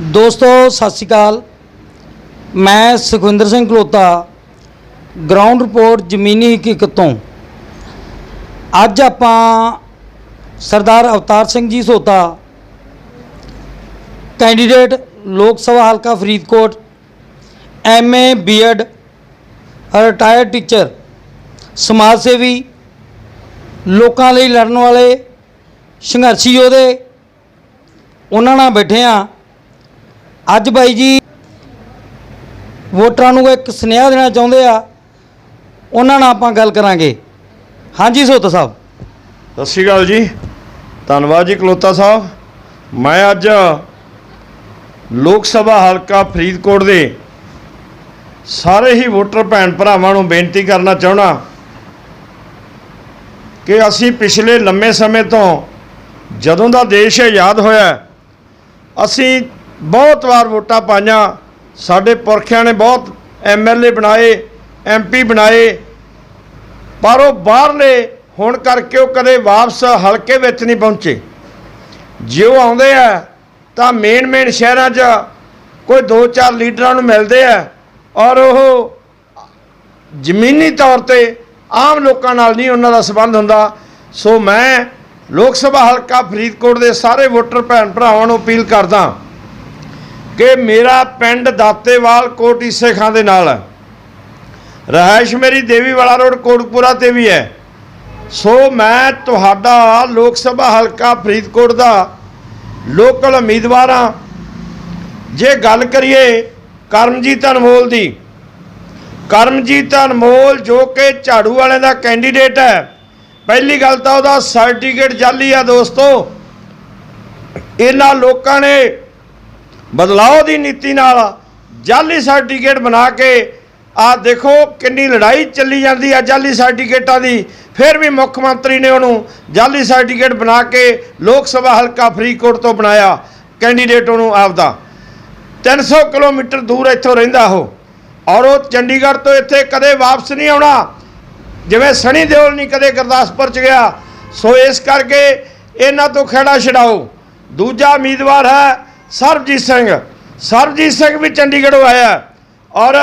ਦੋਸਤੋ, ਸਤਿ ਸ਼੍ਰੀ ਅਕਾਲ। ਮੈਂ ਸੁਖਵਿੰਦਰ ਸਿੰਘ ਕਲੋਤਾ ਗਰਾਊਂਡ ਰਿਪੋਰਟ ਜ਼ਮੀਨੀ ਹਕੀਕਤ ਤੋਂ। ਅੱਜ ਆਪਾਂ ਸਰਦਾਰ ਅਵਤਾਰ ਸਿੰਘ ਜੀ ਸੋਤਾ ਕੈਂਡੀਡੇਟ ਲੋਕ ਸਭਾ ਹਲਕਾ Faridkot MA BEd retired teacher ਸਮਾਜ ਸੇਵੀ, ਲੋਕਾਂ ਲਈ ਲੜਨ ਵਾਲੇ, ਸੰਘਰਸ਼ੀ ਯੋਧੇ, ਉਹਨਾਂ ਨਾਲ ਬੈਠੇ ਆ। ਅੱਜ ਬਾਈ ਜੀ ਵੋਟਰਾਂ ਨੂੰ ਇੱਕ ਸੁਨੇਹਾ ਦੇਣਾ ਚਾਹੁੰਦੇ ਆ, ਉਹਨਾਂ ਨਾਲ ਆਪਾਂ ਗੱਲ ਕਰਾਂਗੇ। ਹਾਂਜੀ ਸੋਤ ਸਾਹਿਬ। ਸਤਿ ਸ਼੍ਰੀ ਅਕਾਲ ਜੀ। ਧੰਨਵਾਦ ਜੀ ਕਲੋਤਾ ਸਾਹਿਬ। ਮੈਂ ਅੱਜ ਲੋਕ ਸਭਾ ਹਲਕਾ ਫਰੀਦਕੋਟ ਦੇ ਸਾਰੇ ਹੀ ਵੋਟਰ ਭੈਣ ਭਰਾਵਾਂ ਨੂੰ ਬੇਨਤੀ ਕਰਨਾ ਚਾਹਣਾ ਕਿ ਅਸੀਂ ਪਿਛਲੇ ਲੰਮੇ ਸਮੇਂ ਤੋਂ ਜਦੋਂ ਦਾ ਦੇਸ਼ ਆਜ਼ਾਦ ਹੋਇਆ, ਅਸੀਂ ਬਹੁਤ ਵਾਰ ਵੋਟਾਂ ਪਾਈਆਂ। ਸਾਡੇ ਪੁਰਖਿਆਂ ਨੇ ਬਹੁਤ ਐਮਐਲਏ ਬਣਾਏ ਐਮਪੀ ਬਣਾਏ। ਪਰ ਉਹ ਬਾਹਰਲੇ ਹੋਣ ਕਰਕੇ ਉਹ ਕਦੇ ਵਾਪਸ ਹਲਕੇ ਵਿੱਚ ਨਹੀਂ ਪਹੁੰਚੇ। ਜੇ ਉਹ ਆਉਂਦੇ ਆ, ਤਾਂ ਮੇਨ ਮੇਨ ਸ਼ਹਿਰਾਂ 'ਚ ਕੋਈ ਦੋ ਚਾਰ ਲੀਡਰਾਂ ਨੂੰ ਮਿਲਦੇ ਆ ਔਰ ਉਹ ਜ਼ਮੀਨੀ ਤੌਰ ਤੇ ਆਮ ਲੋਕਾਂ ਨਾਲ ਨਹੀਂ ਉਹਨਾਂ ਦਾ ਸਬੰਧ ਹੁੰਦਾ। ਸੋ ਮੈਂ ਲੋਕ ਸਭਾ ਹਲਕਾ ਫਰੀਦਕੋਟ ਦੇ ਸਾਰੇ ਵੋਟਰ ਭੈਣ ਭਰਾਵਾਂ ਨੂੰ ਅਪੀਲ ਕਰਦਾ ਕਿ ਮੇਰਾ ਪਿੰਡ ਦਾਤੇਵਾਲ ਕੋਟੀ ਸੇਖਾਂ ਦੇ ਨਾਲ। ਹੈ ਰਹਾਇਸ਼ ਮੇਰੀ ਦੇਵੀਵਾਲਾ ਰੋਡ ਕੋਟਪੂਰਾ ਤੇ ਵੀ ਹੈ। ਸੋ ਮੈਂ ਤੁਹਾਡਾ ਲੋਕ ਸਭਾ ਹਲਕਾ ਫਰੀਦਕੋਟ ਦਾ ਲੋਕਲ ਉਮੀਦਵਾਰ ਹਾਂ। ਜੇ ਗੱਲ ਕਰੀਏ ਕਰਮਜੀਤ ਅਨਮੋਲ ਦੀ, ਕਰਮਜੀਤ ਅਨਮੋਲ ਜੋ ਕਿ ਝਾੜੂ ਵਾਲਿਆਂ ਦਾ ਕੈਂਡੀਡੇਟ ਹੈ। ਪਹਿਲੀ ਗੱਲ ਤਾਂ ਉਹਦਾ ਸਰਟੀਫਿਕੇਟ ਜਾਲੀ ਆ ਦੋਸਤੋ। ਇਹਨਾਂ ਲੋਕਾਂ ਨੇ ਬਦਲਾਅ ਦੀ ਨੀਤੀ ਨਾਲ ਜਾਲੀ ਸਰਟੀਫਿਕੇਟ ਬਣਾ ਕੇ ਆ ਦੇਖੋ ਕਿੰਨੀ ਲੜਾਈ ਚੱਲੀ ਜਾਂਦੀ ਆ ਜਾਲੀ ਸਰਟੀਫਿਕੇਟਾਂ ਦੀ। ਫਿਰ ਵੀ ਮੁੱਖ ਮੰਤਰੀ ਨੇ ਉਹਨੂੰ ਜਾਲੀ ਸਰਟੀਫਿਕੇਟ ਬਣਾ ਕੇ ਲੋਕ ਸਭਾ ਹਲਕਾ ਫਰੀਦਕੋਟ ਤੋਂ ਬਣਾਇਆ, ਕੈਂਡੀਡੇਟ ਉਹਨੂੰ ਆਪਦਾ। 300 ਕਿਲੋਮੀਟਰ ਦੂਰ ਇੱਥੋਂ ਰਹਿੰਦਾ ਉਹ। ਔਰ ਉਹ ਚੰਡੀਗੜ੍ਹ ਤੋਂ ਇੱਥੇ ਕਦੇ ਵਾਪਸ ਨਹੀਂ ਆਉਣਾ। ਜਿਵੇਂ ਸਣੀ ਦਿਓਲ ਨਹੀਂ ਕਦੇ ਗੁਰਦਾਸਪੁਰ ਚ ਗਿਆ। ਸੋ ਇਸ ਕਰਕੇ ਇਹਨਾਂ ਤੋਂ ਖੇੜਾ ਛਡਾਓ। ਦੂਜਾ ਉਮੀਦਵਾਰ ਹੈ ਸਰਬਜੀਤ ਸਿੰਘ ਸਰਬਜੀਤ ਸਿੰਘ ਵੀ ਚੰਡੀਗੜ੍ਹੋਂ ਆਇਆ ਔਰ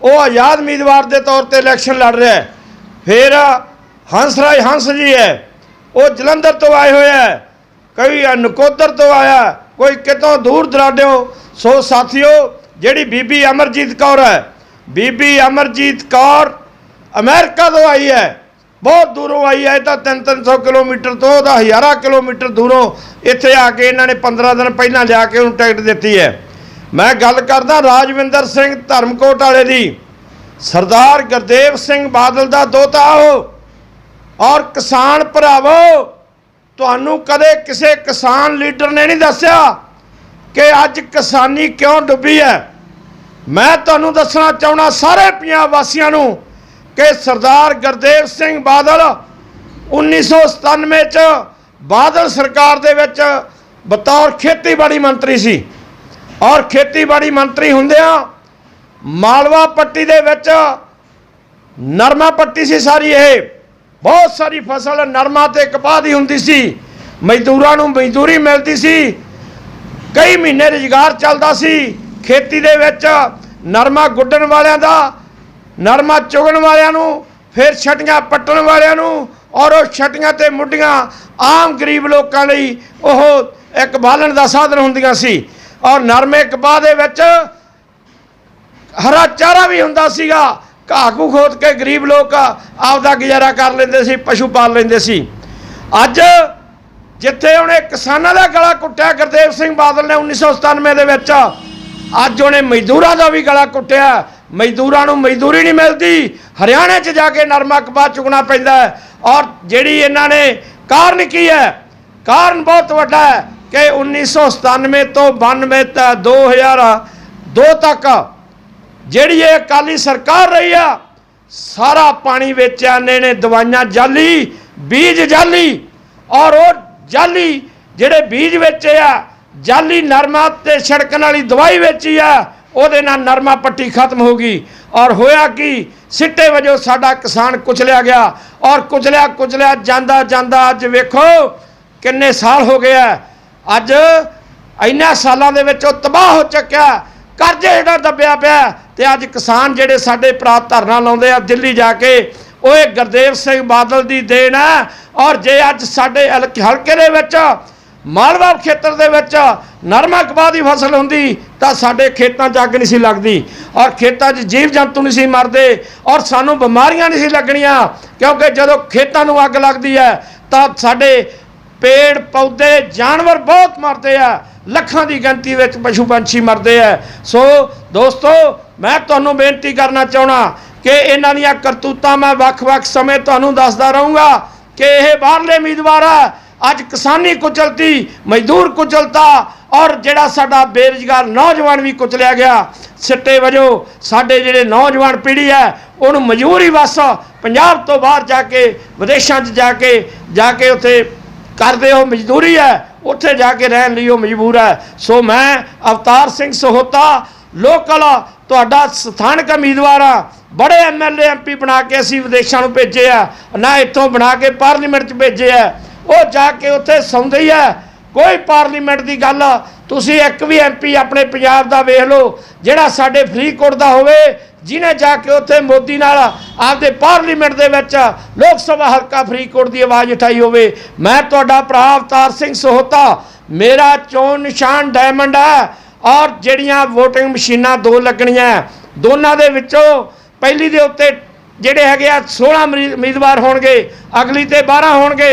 ਉਹ ਆਜ਼ਾਦ ਉਮੀਦਵਾਰ ਦੇ ਤੌਰ ਤੇ ਇਲੈਕਸ਼ਨ ਲੜ ਰਿਹਾ ਹੈ। ਫਿਰ ਹੰਸਰਾਜ ਹੰਸ ਜੀ ਹੈ, ਉਹ ਜਲੰਧਰ ਤੋਂ ਆਏ ਹੋਏ ਹੈ, ਕਈ ਨਕੋਦਰ ਤੋਂ ਆਇਆ ਕੋਈ ਕਿਤੋਂ ਦੂਰ ਦਰਾਡਿਓ ਸੋ ਸਾਥੀਓ, ਜਿਹੜੀ ਬੀਬੀ ਅਮਰਜੀਤ ਕੌਰ ਹੈ, ਬੀਬੀ ਅਮਰਜੀਤ ਕੌਰ ਅਮਰੀਕਾ ਤੋਂ ਆਈ ਹੈ। ਬਹੁਤ ਦੂਰੋਂ ਆਈ ਹੈ, ਇਹ ਤਾਂ 3-300 ਕਿਲੋਮੀਟਰ ਤੋਂ ਉਹਦਾ ਹਜ਼ਾਰਾਂ ਕਿਲੋਮੀਟਰ ਦੂਰੋਂ ਇੱਥੇ ਆ ਕੇ ਇਹਨਾਂ ਨੇ 15 ਦਿਨ ਪਹਿਲਾਂ ਲਿਆ ਕੇ ਉਹਨੂੰ ਟਿਕਟ ਦਿੱਤੀ ਹੈ। ਮੈਂ ਗੱਲ ਕਰਦਾ ਰਾਜਵਿੰਦਰ ਸਿੰਘ ਧਰਮਕੋਟ ਵਾਲੇ ਦੀ। ਸਰਦਾਰ ਗੁਰਦੇਵ ਸਿੰਘ ਬਾਦਲ ਦਾ ਦੋਤਾ ਹੋ ਔਰ ਕਿਸਾਨ ਭਰਾਵੋ, ਤੁਹਾਨੂੰ ਕਦੇ ਕਿਸੇ ਕਿਸਾਨ ਲੀਡਰ ਨੇ ਨਹੀਂ ਦੱਸਿਆ ਕਿ ਅੱਜ ਕਿਸਾਨੀ ਕਿਉਂ ਡੁੱਬੀ ਹੈ? ਮੈਂ ਤੁਹਾਨੂੰ ਦੱਸਣਾ ਚਾਹਣਾ ਸਾਰੇ ਪੰਜਾਬ ਵਾਸੀਆਂ ਨੂੰ ਕਿ ਸਰਦਾਰ ਗੁਰਦੇਵ ਸਿੰਘ ਬਾਦਲ 1997 ਚ ਬਾਦਲ ਸਰਕਾਰ ਦੇ ਵਿੱਚ ਬਤੌਰ ਖੇਤੀਬਾੜੀ ਮੰਤਰੀ ਸੀ। ਔਰ ਖੇਤੀਬਾੜੀ ਮੰਤਰੀ ਹੁੰਦਿਆਂ ਮਾਲਵਾ ਪੱਟੀ ਦੇ ਵਿੱਚ ਨਰਮਾ ਪੱਟੀ ਸੀ ਸਾਰੀ ਇਹ। ਬਹੁਤ ਸਾਰੀ ਫਸਲ ਨਰਮਾ ਤੇ ਕਪਾਹ ਦੀ ਹੁੰਦੀ ਸੀ। ਮਜ਼ਦੂਰਾਂ ਨੂੰ ਮਜ਼ਦੂਰੀ ਮਿਲਦੀ ਸੀ। ਕਈ ਮਹੀਨੇ ਰੁਜ਼ਗਾਰ ਚੱਲਦਾ ਸੀ। ਖੇਤੀ ਦੇ ਵਿੱਚ ਨਰਮਾ ਗੁੱਡਣ ਵਾਲਿਆਂ ਦਾ ਨਰਮਾ ਚੁਗਣ ਵਾਲਿਆਂ ਨੂੰ, ਫਿਰ ਛਟੀਆਂ ਪੱਟਣ ਵਾਲਿਆਂ ਨੂੰ ਔਰ ਉਹ ਛਟੀਆਂ ਤੇ ਮੁੱਢੀਆਂ ਆਮ ਗਰੀਬ ਲੋਕਾਂ ਲਈ ਉਹ ਇੱਕ ਬਾਲਣ ਦਾ ਸਾਧਨ ਹੁੰਦੀਆਂ ਸੀ। ਔਰ ਨਰਮੇ ਕਪਾਹ ਦੇ ਵਿੱਚ ਹਰਾ ਚਾਰਾ ਵੀ ਹੁੰਦਾ ਸੀਗਾ। ਘਾਹ ਘੂ ਖੋਦ ਕੇ ਗਰੀਬ ਲੋਕ ਆਪਦਾ ਗੁਜ਼ਾਰਾ ਕਰ ਲੈਂਦੇ ਸੀ, ਪਸ਼ੂ ਪਾਲ ਲੈਂਦੇ ਸੀ। ਅੱਜ ਜਿੱਥੇ ਉਹਨੇ ਕਿਸਾਨਾਂ ਦਾ ਗਲਾ ਕੁੱਟਿਆ, ਗੁਰਦੇਵ ਸਿੰਘ ਬਾਦਲ ਨੇ 1997 ਦੇ ਵਿੱਚ, ਅੱਜ ਉਹਨੇ ਮਜ਼ਦੂਰਾਂ ਦਾ ਵੀ ਗਲਾ ਕੁੱਟਿਆ। ਮਜ਼ਦੂਰਾਂ ਨੂੰ ਮਜ਼ਦੂਰੀ ਨਹੀਂ ਮਿਲਦੀ। ਹਰਿਆਣੇ 'ਚ ਜਾ ਕੇ ਨਰਮਾ ਕਪਾਹ ਚੁਗਣਾ ਪੈਂਦਾ ਔਰ ਜਿਹੜੀ ਇਹਨਾਂ ਨੇ ਕਾਰਨ ਕੀ ਹੈ? ਕਾਰਨ ਬਹੁਤ ਵੱਡਾ ਹੈ ਕਿ 1997 ਤੋਂ 92 ਤੱਕ 2002 ਤੱਕ ਜਿਹੜੀ ਇਹ ਅਕਾਲੀ ਸਰਕਾਰ ਰਹੀ ਆ, ਸਾਰਾ ਪਾਣੀ ਵੇਚਿਆ ਨੇ ਨੇ ਦਵਾਈਆਂ ਜਾਲੀ, ਬੀਜ ਜਾਲੀ ਔਰ ਉਹ ਜਾਲੀ ਜਿਹੜੇ ਬੀਜ ਵੇਚੇ ਆ, ਜਾਲੀ ਨਰਮਾ ਤੇ ਛੜਕਣ ਵਾਲੀ ਦਵਾਈ ਵੇਚੀ ਆ ਉਹਦੇ ਨਾਲ ਨਰਮਾ ਪੱਟੀ ਖਤਮ ਹੋ ਗਈ। ਔਰ ਹੋਇਆ ਕਿ? ਸਿੱਟੇ ਵਜੋਂ ਸਾਡਾ ਕਿਸਾਨ ਕੁਚਲਿਆ ਗਿਆ। ਔਰ ਕੁਚਲਿਆ ਕੁਚਲਿਆ, ਜਾਂਦਾ ਜਾਂਦਾ, ਅੱਜ ਵੇਖੋ ਕਿੰਨੇ ਸਾਲ ਹੋ ਗਿਆ ਅੱਜ ਇੰਨਾ ਸਾਲਾਂ ਦੇ ਵਿੱਚ ਉਹ ਤਬਾਹ ਹੋ ਚੁੱਕਿਆ। ਕਰਜ਼ੇ ਜਿਹੜਾ ਦੱਬਿਆ ਪਿਆ। ਤੇ ਅੱਜ ਕਿਸਾਨ ਜਿਹੜੇ ਸਾਡੇ ਭਰਾ ਧਰਨਾ ਲਾਉਂਦੇ ਆ ਦਿੱਲੀ ਜਾ ਕੇ, ਉਹ ਇਹ ਗੁਰਦੇਵ ਸਿੰਘ ਬਾਦਲ ਦੀ ਦੇਣ ਹੈ ਔਰ ਜੇ ਅੱਜ ਸਾਡੇ ਹਲਕ- ਹਲਕੇ ਦੇ ਵਿੱਚ ਮਾਲਵਾ ਖੇਤਰ ਦੇ ਵਿੱਚ ਨਰਮਾ ਕਪਾਹ ਦੀ ਫਸਲ ਹੁੰਦੀ, ਤਾਂ ਸਾਡੇ ਖੇਤਾਂ 'ਚ ਅੱਗ ਨਹੀਂ ਸੀ ਲੱਗਦੀ ਔਰ ਖੇਤਾਂ 'ਚ ਜੀਵ ਜੰਤੂ ਨਹੀਂ ਸੀ ਮਰਦੇ ਔਰ ਸਾਨੂੰ ਬਿਮਾਰੀਆਂ ਨਹੀਂ ਸੀ ਲੱਗਣੀਆਂ, ਕਿਉਂਕਿ ਜਦੋਂ ਖੇਤਾਂ ਨੂੰ ਅੱਗ ਲੱਗਦੀ ਹੈ, ਤਾਂ ਸਾਡੇ ਪੇੜ, ਪੌਦੇ, ਜਾਨਵਰ ਬਹੁਤ ਮਰਦੇ ਆ, ਲੱਖਾਂ ਦੀ ਗਿਣਤੀ ਵਿੱਚ ਪਸ਼ੂ ਪੰਛੀ ਮਰਦੇ ਆ। ਸੋ ਦੋਸਤੋ, ਮੈਂ ਤੁਹਾਨੂੰ ਬੇਨਤੀ ਕਰਨਾ ਚਾਹਣਾ ਕਿ ਇਹਨਾਂ ਦੀਆਂ ਕਰਤੂਤਾਂ ਮੈਂ ਵੱਖ-ਵੱਖ ਸਮੇਂ ਤੁਹਾਨੂੰ ਦੱਸਦਾ ਰਹੂੰਗਾ ਕਿ ਇਹ ਬਾਹਰਲੇ ਉਮੀਦਵਾਰ ਆ ਅੱਜ ਕਿਸਾਨੀ ਕੁਚਲਤੀ, ਮਜ਼ਦੂਰ ਕੁਚਲਤਾ ਔਰ ਜਿਹੜਾ ਸਾਡਾ ਬੇਰੁਜ਼ਗਾਰ ਨੌਜਵਾਨ ਵੀ ਕੁਚਲਿਆ ਗਿਆ, ਸਿੱਟੇ ਵਜੋਂ ਸਾਡੇ ਜਿਹੜੇ ਨੌਜਵਾਨ ਪੀੜ੍ਹੀ ਹੈ, ਉਹਨੂੰ ਮਜ਼ਦੂਰੀ ਵਸ ਪੰਜਾਬ ਤੋਂ ਬਾਹਰ ਜਾ ਕੇ, ਵਿਦੇਸ਼ਾਂ 'ਚ ਜਾ ਕੇ ਜਾ ਕੇ ਉੱਥੇ ਕਰਦੇ ਹੋ ਮਜ਼ਦੂਰੀ ਹੈ, ਉੱਥੇ ਜਾ ਕੇ ਰਹਿਣ ਲਈ ਉਹ ਮਜਬੂਰ ਹੈ। ਸੋ ਮੈਂ ਅਵਤਾਰ ਸਿੰਘ ਸਹੋਤਾ, ਲੋਕਲ ਤੁਹਾਡਾ ਸਥਾਨਕ ਉਮੀਦਵਾਰ ਆ ਬੜੇ ਐਮਐਲਏ ਐਮਪੀ ਬਣਾ ਕੇ ਅਸੀਂ ਵਿਦੇਸ਼ਾਂ ਨੂੰ ਭੇਜੇ ਆ, ਨਾ ਇੱਥੋਂ ਬਣਾ ਕੇ ਪਾਰਲੀਮੈਂਟ 'ਚ ਭੇਜੇ ਆ। ਉਹ ਜਾ ਕੇ ਉੱਥੇ ਸੌਂਦੀ ਹੈ। ਕੋਈ ਪਾਰਲੀਮੈਂਟ ਦੀ ਗੱਲ, ਤੁਸੀਂ ਇੱਕ ਵੀ ਐਮਪੀ ਆਪਣੇ ਪੰਜਾਬ ਦਾ ਵੇਖ ਲਓ, ਜਿਹੜਾ ਸਾਡੇ ਫਰੀਦਕੋਟ ਦਾ ਹੋਵੇ, ਜਿਹਨੇ ਜਾ ਕੇ ਉੱਥੇ ਮੋਦੀ ਨਾਲ ਆਪਦੇ ਪਾਰਲੀਮੈਂਟ ਦੇ ਵਿੱਚ ਲੋਕ ਸਭਾ ਹਲਕਾ ਫਰੀਦਕੋਟ ਦੀ ਆਵਾਜ਼ ਉਠਾਈ ਹੋਵੇ। ਮੈਂ ਤੁਹਾਡਾ ਭਰਾ ਅਵਤਾਰ ਸਿੰਘ ਸੋਹਤਾ, ਮੇਰਾ ਚੋਣ ਨਿਸ਼ਾਨ ਡਾਇਮੰਡ ਹੈ ਔਰ ਜਿਹੜੀਆਂ VOTING ਮਸ਼ੀਨਾਂ ਦੋ ਲੱਗਣੀਆਂ ਦੋਨਾਂ ਦੇ ਵਿੱਚੋਂ ਪਹਿਲੀ ਦੇ ਉੱਤੇ ਜਿਹੜੇ ਹੈਗੇ ਆ 16 ਉਮੀਦਵਾਰ ਹੋਣਗੇ, ਅਗਲੀ ਤੇ 12 ਹੋਣਗੇ।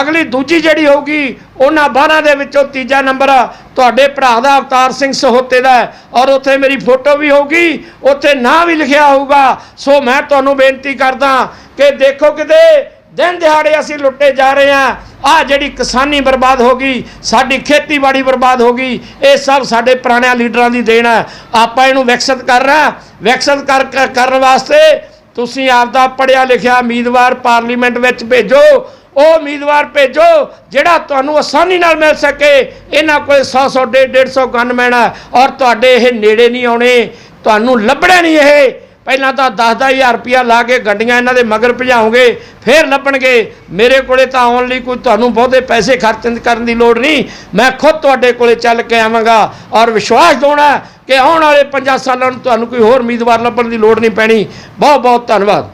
ਅਗਲੀ ਦੂਜੀ ਜਿਹੜੀ ਹੋਊਗੀ, ਉਹਨਾਂ 12 ਦੇ ਵਿੱਚੋਂ ਤੀਜਾ ਨੰਬਰ ਤੁਹਾਡੇ ਭਰਾ ਦਾ ਅਵਤਾਰ ਸਿੰਘ ਸਹੋਤੇ ਦਾ ਔਰ ਉੱਥੇ ਮੇਰੀ ਫੋਟੋ ਵੀ ਹੋਊਗੀ, ਉੱਥੇ ਨਾਂ ਵੀ ਲਿਖਿਆ ਹੋਊਗਾ। ਸੋ ਮੈਂ ਤੁਹਾਨੂੰ ਬੇਨਤੀ ਕਰਦਾ ਕਿ ਦੇਖੋ ਕਿਤੇ ਦਿਨ ਦਿਹਾੜੇ ਅਸੀਂ ਲੁੱਟੇ ਜਾ ਰਹੇ ਹਾਂ। ਆ ਜਿਹੜੀ ਕਿਸਾਨੀ ਬਰਬਾਦ ਹੋ ਗਈ, ਸਾਡੀ ਖੇਤੀਬਾੜੀ ਬਰਬਾਦ ਹੋ ਗਈ, ਇਹ ਸਭ ਸਾਡੇ ਪੁਰਾਣਿਆਂ ਲੀਡਰਾਂ ਦੀ ਦੇਣ ਹੈ। ਆਪਾਂ ਇਹਨੂੰ ਵਿਕਸਿਤ ਕਰ ਰਹੇ ਹਾਂ। ਵਿਕਸਿਤ ਕਰ ਕਰ- ਕਰਨ ਵਾਸਤੇ ਤੁਸੀਂ ਆਪਦਾ ਪੜਿਆ ਲਿਖਿਆ ਉਮੀਦਵਾਰ ਪਾਰਲੀਮੈਂਟ ਵਿੱਚ ਭੇਜੋ। ਉਹ ਉਮੀਦਵਾਰ ਭੇਜੋ, ਜਿਹੜਾ ਤੁਹਾਨੂੰ ਆਸਾਨੀ ਨਾਲ ਮਿਲ ਸਕੇ। ਇਹਨਾਂ ਕੋਲ 100 100 150 150 ਗਨਮੈਨ ਹੈ ਔਰ ਤੁਹਾਡੇ ਇਹ ਨੇੜੇ ਨਹੀਂ ਆਉਣੇ। ਤੁਹਾਨੂੰ ਲੱਭਣੇ ਨਹੀਂ ਇਹ। ਪਹਿਲਾਂ ਤਾਂ 10-10000 ਰੁਪਇਆ ਲਾ ਕੇ ਗੱਡੀਆਂ ਇਹਨਾਂ ਦੇ ਮਗਰ ਭਜਾਉਂਗੇ ਫੇਰ ਲੱਭਣਗੇ। ਮੇਰੇ ਕੋਲੇ ਤਾਂ ਆਉਣ ਲਈ ਕੋਈ ਤੁਹਾਨੂੰ ਬਹੁਤੇ ਪੈਸੇ ਖਰਚ ਕਰਨ ਦੀ ਲੋੜ ਨਹੀਂ। ਮੈਂ ਖੁਦ ਤੁਹਾਡੇ ਕੋਲੇ ਚੱਲ ਕੇ ਆਵਾਂਗਾ ਔਰ ਵਿਸ਼ਵਾਸ ਦਿਵਾਉਣਾ ਕਿ ਆਉਣ ਵਾਲੇ 5 ਸਾਲਾਂ ਨੂੰ ਤੁਹਾਨੂੰ ਕੋਈ ਹੋਰ ਉਮੀਦਵਾਰ ਲੱਭਣ ਦੀ ਲੋੜ ਨਹੀਂ ਪੈਣੀ। ਬਹੁਤ ਬਹੁਤ ਧੰਨਵਾਦ।